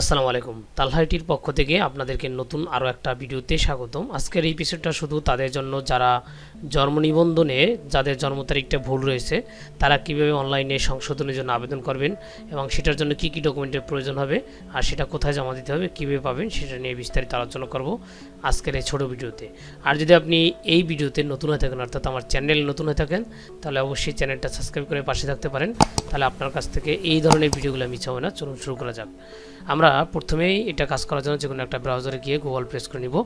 আসসালামু আলাইকুম। তালহাইটির পক্ষ থেকে আপনাদেরকে নতুন আরও একটা ভিডিওতে স্বাগতম। আজকের এই এপিসোডটা শুধু তাদের জন্য যারা জন্ম নিবন্ধনে, যাদের জন্ম তারিখটা ভুল রয়েছে, তারা কীভাবে অনলাইনে সংশোধনের জন্য আবেদন করবেন এবং সেটার জন্য কি কি ডকুমেন্টের প্রয়োজন হবে আর সেটা কোথায় জমা দিতে হবে, কীভাবে পাবেন, সেটা নিয়ে বিস্তারিত আলোচনা করব আজকের এই ছোটো ভিডিওতে। আর যদি আপনি এই ভিডিওতে নতুন হয়ে থাকেন, অর্থাৎ আমার চ্যানেল নতুন হয়ে থাকেন, তাহলে অবশ্যই চ্যানেলটা সাবস্ক্রাইব করে পাশে থাকতে পারেন। তাহলে আপনার কাছ থেকে এই ধরনের ভিডিওগুলো মিস হবে না। চলুন শুরু করা যাক। আমরা প্রথমেই এটা কাজ করার জন্য যে কোনো একটা ব্রাউজারে গিয়ে গুগল প্রেস করে নিব।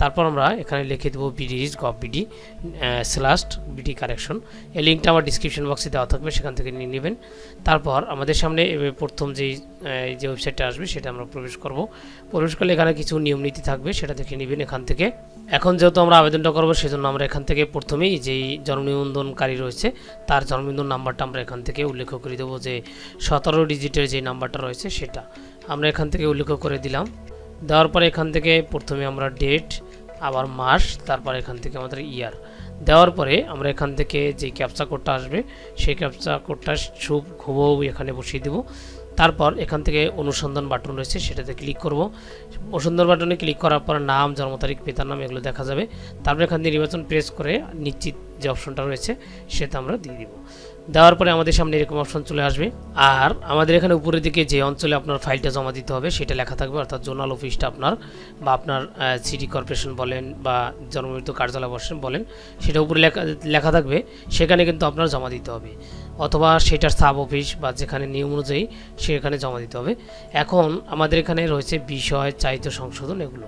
তারপর আমরা এখানে লিখে দেবো বিডিজ gov BD slash BD correction এই লিঙ্কটা আমার ডিসক্রিপশন বক্সে দেওয়া থাকবে, সেখান থেকে নিয়ে নেবেন। তারপর আমাদের সামনে প্রথম যেই যে ওয়েবসাইটটা আসবে, সেটা আমরা প্রবেশ করব। প্রবেশ করলে এখানে কিছু নিয়ম নীতি থাকবে, সেটা দেখে নেবেন এখান থেকে। এখন যেহেতু আমরা আবেদনটা করব, সেজন্য আমরা এখান থেকে প্রথমেই যেই জন্ম নিবন্ধনকারী রয়েছে, তার জন্ম নিবন্ধন নাম্বারটা আমরা এখান থেকে উল্লেখ করে দেবো যে, সতেরো ডিজিটের যে নাম্বারটা রয়েছে, সেটা। আমরা এখান থেকে উল্লেখ করে দিলাম। দেওয়ার পরে এখান থেকে প্রথমে আমরা ডেট আবার মাস, তারপর এখান থেকে আমাদের ইয়ার দেওয়ার পরে আমরা এখান থেকে যে ক্যাপচা কোডটা আসবে, সেই ক্যাপচা কোডটা খুব হুবহু এখানে বসিয়ে দেবো। তারপর এখান থেকে অনুসন্ধান বাটন রয়েছে, সেটাতে ক্লিক করব। অনুসন্ধান বাটনে ক্লিক করার পর নাম, জন্ম তারিখ, পিতার নাম এগুলো দেখা যাবে। তারপর এখান থেকে নির্বাচন প্রেস করে নিশ্চিত যে অপশনটা রয়েছে, সেটা আমরা দিয়ে দিব। দেওয়ার পরে আমাদের সামনে এরকম অপশন চলে আসবে। আর আমাদের এখানে উপরের দিকে যে অঞ্চলে আপনার ফাইলটা জমা দিতে হবে, সেটা লেখা থাকবে, অর্থাৎ জোনাল অফিসটা আপনার বা আপনার সিটি কর্পোরেশন বলেন বা জন্মমৃত্যু কার্যালয় বলেন, সেটা উপরে লেখা লেখা থাকবে। সেখানে কিন্তু আপনার জমা দিতে হবে। অথবা সেটার সাব অফিস বা যেখানে নিয়ম অনুযায়ী সেখানে জমা দিতে হবে। এখন আমাদের এখানে রয়েছে বিষয়, চাহিত সংশোধন এগুলো।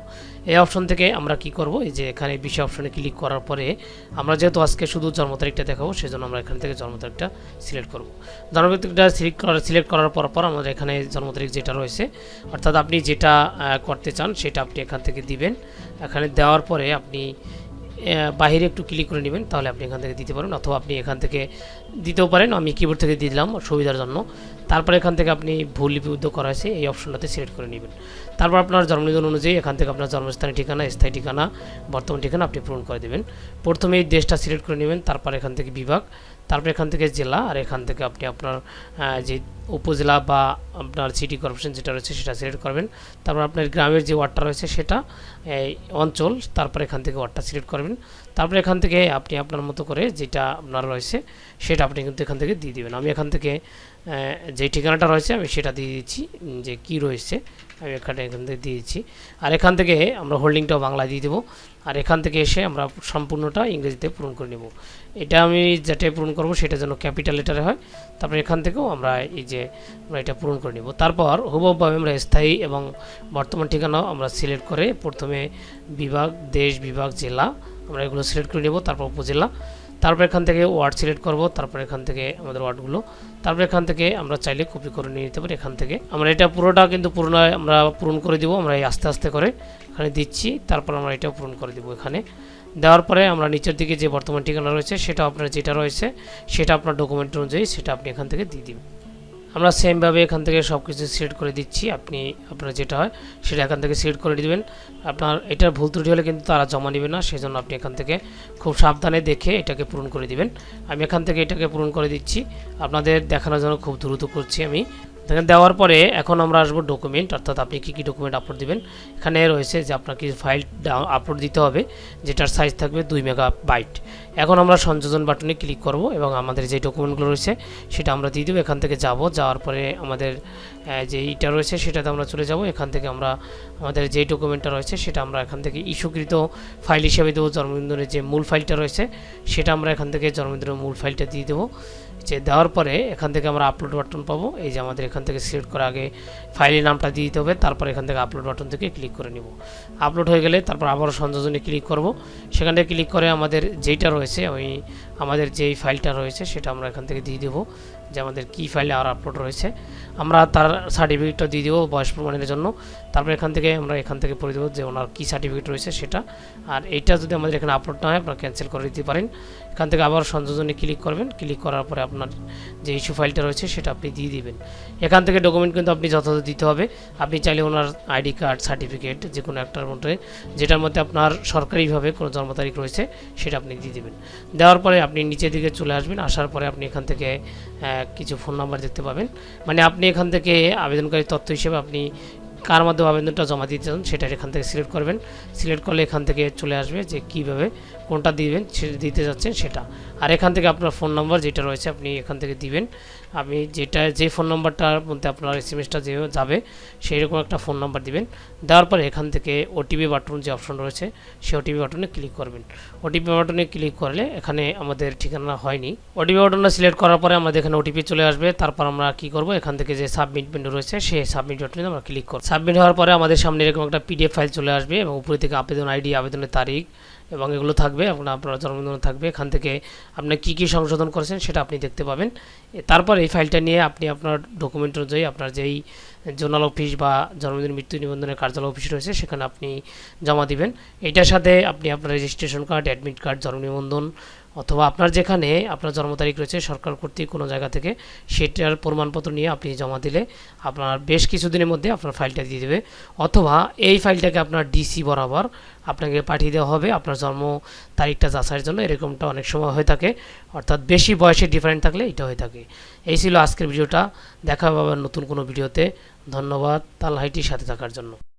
এই অপশন থেকে আমরা কি করব? এই যে এখানে বিষয় অপশনে ক্লিক করার পরে আমরা যেহেতু আজকে শুধু জন্ম তারিখটা দেখাবো, সেজন্য আমরা এখান থেকে জন্ম তারিখটা সিলেক্ট করব। জন্ম তারিখটা সিলেক্ট করার সিলেক্ট করার পর পর আমাদের এখানে জন্ম তারিখ যেটা রয়েছে, অর্থাৎ আপনি যেটা করতে চান সেটা আপনি এখান থেকে দিবেন। এখানে দেওয়ার পরে আপনি বাহিরে একটু ক্লিক করে নেবেন, তাহলে আপনি এখান থেকে দিতে পারেন, অথবা আপনি এখান থেকে দিতেও পারেন। আমি কিবোর্ড থেকে দিয়ে দিলাম সুবিধার জন্য। তারপর এখান থেকে আপনি ভুল লিপিবদ্ধ করা হয়েছে, এই অপশনটাতে সিলেক্ট করে নেবেন। তারপর আপনার জন্মদিন অনুযায়ী এখান থেকে আপনার জন্মস্থানের ঠিকানা, স্থায়ী ঠিকানা, বর্তমান ঠিকানা আপনি পূরণ করে দেবেন। প্রথমে এই দেশটা সিলেক্ট করে নেবেন, তারপর এখান থেকে বিভাগ, তারপর এখান থেকে জেলা, আর এখান থেকে আপনি আপনার যে উপজেলা বা আপনার সিটি কর্পোরেশন যেটা রয়েছে সেটা সিলেক্ট করবেন। তারপর আপনার গ্রামের যে ওয়ার্ডটা রয়েছে সেটা অঞ্চল, তারপর এখান থেকে ওয়ার্ডটা সিলেক্ট করবেন। তারপর এখান থেকে আপনি আপনার মতো করে যেটা আপনার রয়েছে, সেটা আপনি কিন্তু এখান থেকে দিয়ে দেবেন। আমি এখান থেকে যে ঠিকানাটা রয়েছে, আমি সেটা দিয়ে দিচ্ছি যে কি রয়েছে, আমি এখানে এখান থেকে দিয়ে দিচ্ছি। আর এখান থেকে আমরা হোল্ডিংটাও বাংলায় দিয়ে দেবো। আর এখান থেকে এসে আমরা সম্পূর্ণটা ইংরেজিতে পূরণ করে নেব। এটা আমি যেটাই পূরণ করব, সেটা যেন ক্যাপিটাল লেটারে হয়। তারপর এখান থেকেও আমরা এই যে, আমরা এটা পূরণ করে নেব। তারপর হুবহুভাবে আমরা স্থায়ী এবং বর্তমান ঠিকানাও আমরা সিলেক্ট করে প্রথমে বিভাগ, দেশ বিভাগ, জেলা আমরা এগুলো সিলেক্ট করে নেব, তারপর উপজেলা। তারপর এখান থেকে ওয়ার্ড সিলেক্ট করব, তারপর এখান থেকে আমাদের ওয়ার্ডগুলো তারপর এখান থেকে আমরা চাইলে কপি করে নিয়ে নিতে পারি এখান থেকে। আমরা এটা পুরোটা কিন্তু পুরোনো আমরা পূরণ করে দিব, আমরা এই আস্তে আস্তে করে এখানে দিচ্ছি, তারপর আমরা এটাও পূরণ করে দিব এখানে। দেওয়ার পরে আমরা নিচের দিকে যে বর্তমান ঠিকানা রয়েছে, সেটা আপনার যেটা রয়েছে, সেটা আপনার ডকুমেন্ট অনুযায়ী সেটা আপনি এখান থেকে দিয়ে দিবেন। আমরা সেমভাবে এখান থেকে সব কিছু সিলেক্ট করে দিচ্ছি। আপনি, আপনার যেটা হয়, সেটা এখান থেকে সিলেক্ট করে দিবেন। আপনার এটার ভুল ত্রুটি হলে কিন্তু তারা জমা নেবে না, সেজন্য আপনি এখান থেকে খুব সাবধানে দেখে এটাকে পূরণ করে দিবেন। আমি এখান থেকে এটাকে পূরণ করে দিচ্ছি। আপনাদের দেখানোর জন্য খুব দ্রুত করছি আমি। দেখেন, দেওয়ার পরে এখন আমরা আসব ডকুমেন্ট অর্থাৎ আপনি কী কী ডকুমেন্ট আপলোড দিবেন? এখানে রয়েছে যে আপনার কিছু ফাইল আপলোড দিতে হবে, যেটার সাইজ থাকবে দুই মেগা বাইট এখন আমরা সংযোজন বাটনে ক্লিক করব এবং আমাদের যে ডকুমেন্টগুলো রয়েছে, সেটা আমরা দিয়ে দেবো। এখান থেকে যাব, যাওয়ার পরে আমাদের যে ইটা রয়েছে, সেটাতে আমরা চলে যাব। এখান থেকে আমরা আমাদের যেই ডকুমেন্টটা রয়েছে, সেটা আমরা এখান থেকে ইস্যুকৃত ফাইল হিসেবে দেবো। জন্মদিনের যে মূল ফাইলটা রয়েছে, সেটা আমরা এখান থেকে জন্মদিনের মূল ফাইলটা দিয়ে দেবো। যে দেওয়ার পরে এখান থেকে আমরা আপলোড বাটন পাবো। এই যে আমাদের এখান থেকে সিলেক্ট করার আগে ফাইলের নামটা দিয়ে দিতে হবে। তারপর এখান থেকে আপলোড বাটন থেকে ক্লিক করে নিব। আপলোড হয়ে গেলে তারপর আবারও সংযোজনে ক্লিক করব। সেখানে ক্লিক করে আমাদের যেইটা রয়েছে ওই আমাদের যেই ফাইলটা রয়েছে সেটা আমরা এখান থেকে দিয়ে দেবো। যে আমাদের কী ফাইলে আর আপলোড রয়েছে। আমরা তার সার্টিফিকেটটা দিয়ে দেবো বয়স প্রমাণের জন্য। তারপর এখান থেকে আমরা এখান থেকে পড়ে দেবো যে ওনার কী সার্টিফিকেট রয়েছে সেটা। আর এইটা যদি আমাদের এখানে আপলোড না হয়, আপনারা ক্যান্সেল করে দিতে পারেন। এখান থেকে আবার সংযোজনে ক্লিক করবেন। ক্লিক করার পরে আপনার যে ইস্যু ফাইলটা রয়েছে, সেটা আপনি দিয়ে দিবেন। এখান থেকে ডকুমেন্ট কিন্তু আপনি যথাযথ দিতে হবে। আপনি চাইলে ওনার আইডি কার্ড সার্টিফিকেট যে কোনো একটার মধ্যে, যেটার মধ্যে আপনার সরকারিভাবে কোনো জন্ম তারিখ রয়েছে, সেটা আপনি দিয়ে দেবেন। দেওয়ার পরে আপনি নিচের দিকে চলে আসবেন। আসার পরে আপনি এখান থেকে কিছু ফোন নাম্বার দেখতে পাবেন। মানে আপনি এখান থেকে আবেদনকারী তথ্য হিসেবে আপনি কার মাধ্যমে আবেদনটা জমা দিতে চান সেটা এখান থেকে সিলেক্ট করবেন। সিলেক্ট করলে এখান থেকে চলে আসবে যে কীভাবে কোনটা দিবেন দিতে যাচ্ছেন সেটা। আর এখান থেকে আপনার ফোন নাম্বার যেটা রয়েছে আপনি এখান থেকে দিবেন। আমি যেটা, যে ফোন নাম্বারটার মধ্যে আপনার এস এম এসটা যে যাবে সেই রকম একটা ফোন নাম্বার দিবেন। দেওয়ার পরে এখান থেকে ওটিপি বাটন যে অপশন রয়েছে, সেই ওটিপি বাটনে ক্লিক করবেন। ওটিপি বাটনে ক্লিক করলে এখানে আমাদের ঠিকানা হয়নি। ওটিপি বাটনটা সিলেক্ট করার পরে আমাদের এখানে ওটিপি চলে আসবে। তারপর আমরা কি করব? এখান থেকে যে সাবমিট মেনু রয়েছে, সেই সাবমিট বাটনে আমরা ক্লিক করব। সাবমিট হওয়ার পরে আমাদের সামনে এরকম একটা পিডিএফ ফাইল চলে আসবে এবং উপরে থেকে আবেদন আইডি আবেদনের তারিখ এবং এগুলো থাকবে আপনার আপনার জন্মদিন থাকবে। এখান থেকে আপনি কি কি সংশোধন করেছেন সেটা আপনি দেখতে পাবেন। তারপর এই ফাইলটা নিয়ে আপনি আপনার ডকুমেন্ট অনুযায়ী আপনার যেই জোনাল অফিস বা জন্মদিন, মৃত্যু নিবন্ধনের কার্যালয় অফিস রয়েছে, সেখানে আপনি জমা দিবেন। এটার সাথে আপনি আপনার রেজিস্ট্রেশন কার্ড অ্যাডমিট কার্ড জন্ম নিবন্ধন অথবা আপনার যেখানে আপনার জন্ম তারিখ রয়েছে সরকার কর্তৃক কোনো জায়গা থেকে, সেটার প্রমাণপত্র নিয়ে আপনি জমা দিলে আপনার বেশ কিছুদিনের মধ্যে আপনার ফাইলটা দিয়ে দেবে। অথবা এই ফাইলটাকে আপনার ডিসি বরাবর আপনাকে পাঠিয়ে দেওয়া হবে। আপনার জন্ম তারিখটা যাচাইয়ের জন্য এরকমটা অনেক সময় হয়ে থাকে। অর্থাৎ বেশি বয়সে ডিফারেন্ট থাকলে এটা হয়ে থাকে। এই ছিল আজকের ভিডিওটা। দেখা আবার নতুন কোনো ভিডিওতে। ধন্যবাদ। তালহাইটির সাথে থাকার জন্য।